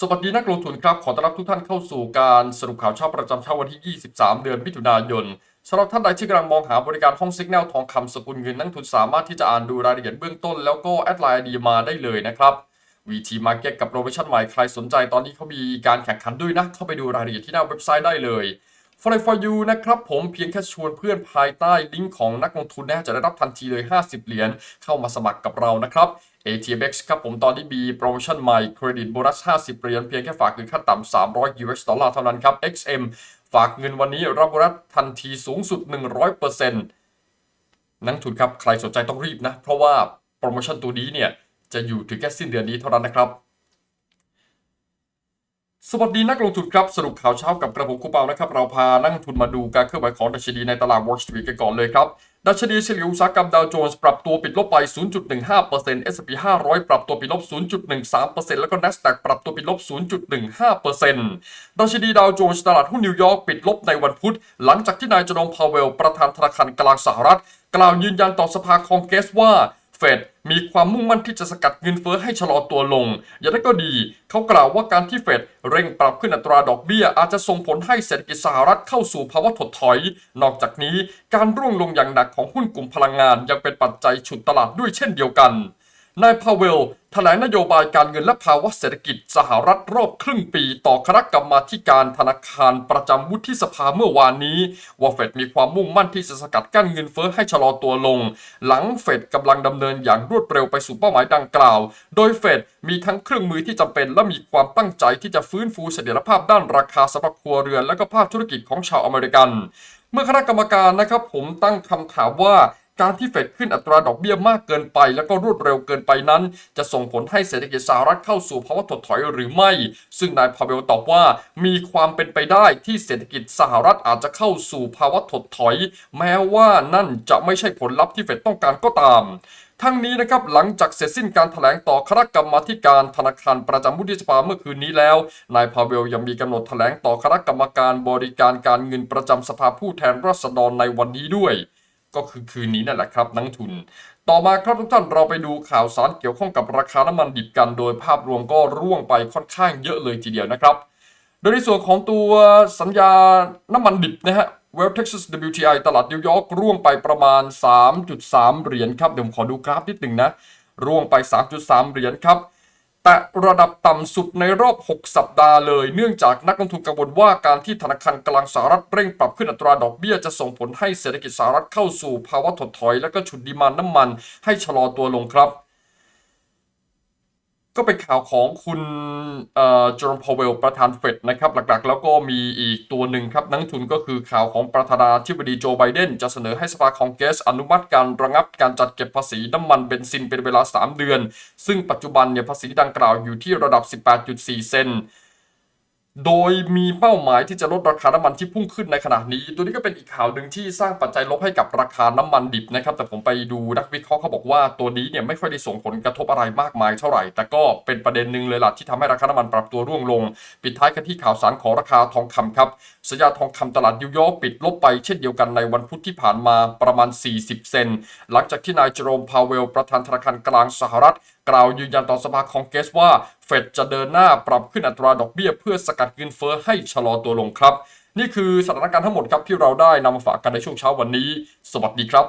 สวัสดีนักลงทุนครับ ขอต้อนรับทุกท่านเข้าสู่การสรุปข่าวเช้าประจำเช้าวันที่ 23 เดือนมิถุนายนสำหรับท่านใดที่กำลังมองหาบริการห้องซิกแนลทองคำสกุลเงินนักลงทุนสามารถที่จะอ่านดูรายละเอียดเบื้องต้นแล้วก็แอดไลน์ดีมาได้เลยนะครับ VT Market กับโปรโมชั่นใหม่ใครสนใจตอนนี้เขามีการแข่งขันด้วยนะ เข้าไปดูรายละเอียดที่หน้าเว็บไซต์ได้เลย f o r for you นะครับผมเพียงแค่ชวนเพื่อนภายใต้ลิงก์ของนักลงทุนนะจะได้รับทันทีเลย 50 เหรียญเข้ามาสมัครกับเรานะครับ ATMX ครับผมตอนนี้มีโปรโมชั่นใหม่เครดิตโบนัส 50 เหรียญเพียงแค่ฝากเงินขั้นต่ำ300 US ดอลลาร์เท่านั้นครับ XM ฝากเงินวันนี้รับโบนัสทันทีสูงสุด 100%นักทุนครับใครสนใจต้องรีบนะ เพราะว่าโปรโมชั่นตัวนี้เนี่ยจะอยู่ถึงแค่สิ้นเดือนนี้เท่านั้นนะครับ สวัสดีนักลงทุนครับ สรุปข่าวเช้ากับกระผมคูเปานะครับ เราพานักลงทุนมาดูการเคลื่อนไหวของดัชนีในตลาด Wall Street กันก่อนเลยครับ ดัชนีเฉลี่ยอุตสาหกรรมดาวโจนส์ปรับตัวปิดลบไป 0.15% S&P 500 ปรับตัวปิดลบ 0.13%แล้วก็ NASDAQ ปรับตัวปิดลบ 0.15%ดัชนีดาวโจนส์ตลาดหุ้นนิวยอร์กปิดลบในวันพุธ หลังจากที่นายจอร์มพาวเวล ประธานธนาคารกลางสหรัฐ กล่าวยืนยันต่อสภาคองเกรสว่า เฟดมีความมุ่งมั่นที่จะสกัดเงินเฟ้อให้ชะลอตัวลง อย่างไรก็ดี เขากล่าวว่าการที่เฟดเร่งปรับขึ้นอัตราดอกเบี้ย อาจจะส่งผลให้เศรษฐกิจสหรัฐเข้าสู่ภาวะถดถอย นอกจากนี้ การร่วงลงอย่างหนักของหุ้นกลุ่มพลังงานยังเป็นปัจจัยฉุดตลาดด้วยเช่นเดียวกัน นายพาเวลแถลงนโยบายการเงินและภาวะเศรษฐกิจสหรัฐรอบครึ่งปีต่อคณะกรรมาการธนาคารประจำวุฒิสภาเมื่อวานนี้ ว่าเฟดมีความมุ่งมั่นที่จะสกัดกั้นเงินเฟ้อให้ชะลอตัวลง หลังเฟดกำลังดำเนินอย่างรวดเร็วไปสู่เป้าหมายดังกล่าว โดยเฟดมีทั้งเครื่องมือที่จำเป็นและมีความตั้งใจที่จะฟื้นฟูเสถียรภาพด้านราคาสำหรับครัวเรือนและก็ภาคธุรกิจของชาวอเมริกัน เมื่อคณะกรรมการนะครับผมตั้งคำถามว่า การที่เฟดขึ้นอัตราดอกเบี้ยมากเกินไป แล้วก็รวดเร็วเกินไปนั้น จะส่งผลให้เศรษฐกิจสหรัฐเข้าสู่ภาวะถดถอยหรือไม่ ซึ่งนายพาเวลตอบว่ามีความเป็นไปได้ที่เศรษฐกิจสหรัฐอาจจะเข้าสู่ภาวะถดถอย แม้ว่านั่นจะไม่ใช่ผลลัพธ์ที่เฟดต้องการก็ตามทั้งนี้นะครับหลังจากเสร็จสิ้นการถแถลงต่อคณะกรรมาธิการธนาคารประจำวุฒิสภาเมื่อคืนนี้แล้ว นายพาเวลยังมีกำหนดถแถลงต่อคณะกรรมการบริการการเงินประจำสภาผู้แทนราษฎรในวันนี้ด้วย ก็คือคืนนี้นั่นแหละครับนักทุน ต่อมาครับทุกท่านเราไปดูข่าวสารเกี่ยวข้องกับราคาน้ำมันดิบกันโดยภาพรวมก็ร่วงไปค่อนข้างเยอะเลยทีเดียวนะครับ โดยในส่วนของตัวสัญญาน้ำมันดิบนะฮะ West Texas WTI ตลาดนิวยอร์กร่วงไปประมาณ 3.3 เหรียญครับ เดี๋ยวผมขอดูกราฟนิดหนึ่งนะ ร่วงไป 3.3 เหรียญครับ แต่ระดับต่ำสุดในรอบ 6 สัปดาห์เลย เนื่องจากนักลงทุนกังวลว่าการที่ธนาคารกลางสหรัฐเร่งปรับขึ้นอัตราดอกเบี้ยจะส่งผลให้เศรษฐกิจสหรัฐเข้าสู่ภาวะถดถอย และก็ฉุดดีมานน้ำมันให้ชะลอตัวลงครับ ก็เป็นข่าวของคุณเอ่อจอร์มพาวเวลประธานเฟดนะครับ หลักๆ แล้วก็มีอีกตัวหนึ่งครับ นักทุนก็คือข่าวของประธานาธิบดีโจไบเดน จะเสนอให้สภาคองเกรสอนุมัติการระงับการจัดเก็บภาษีน้ำมันเบนซินเป็นเวลา 3 เดือน ซึ่งปัจจุบันเนี่ยภาษีดังกล่าวอยู่ที่ระดับ 18.4 เซนต์ โดยมีเป้าหมายที่จะลดราคาน้ำมันที่พุ่งขึ้นในขณะนี้ ตัวนี้ก็เป็นอีกข่าวหนึ่งที่สร้างปัจจัยลบให้กับราคาน้ำมันดิบนะครับ แต่ผมไปดูนักวิเคราะห์เขาบอกว่าตัวนี้เนี่ยไม่ค่อยได้ส่งผลกระทบอะไรมากมายเท่าไหร่ แต่ก็เป็นประเด็นหนึ่งเลยล่ะที่ทำให้ราคาน้ำมันปรับตัวร่วงลง ปิดท้ายกันที่ข่าวสารของราคาทองคำครับสัญญาทองคำตลาดนิวยอร์กปิดลบไปเช่นเดียวกันในวันพุธที่ผ่านมาประมาณ 40 เซนหลังจากที่นายเจอโรมพาวเวลประธานธนาคารกลางสหรัฐ กล่าวยืนยันต่อสภาคองเกรสว่าเฟดจะเดินหน้าปรับขึ้นอัตราดอกเบี้ยเพื่อสกัดเงินเฟ้อให้ชะลอตัวลงครับ นี่คือสถานการณ์ทั้งหมดครับที่เราได้นำมาฝากกันในช่วงเช้าวันนี้ สวัสดีครับ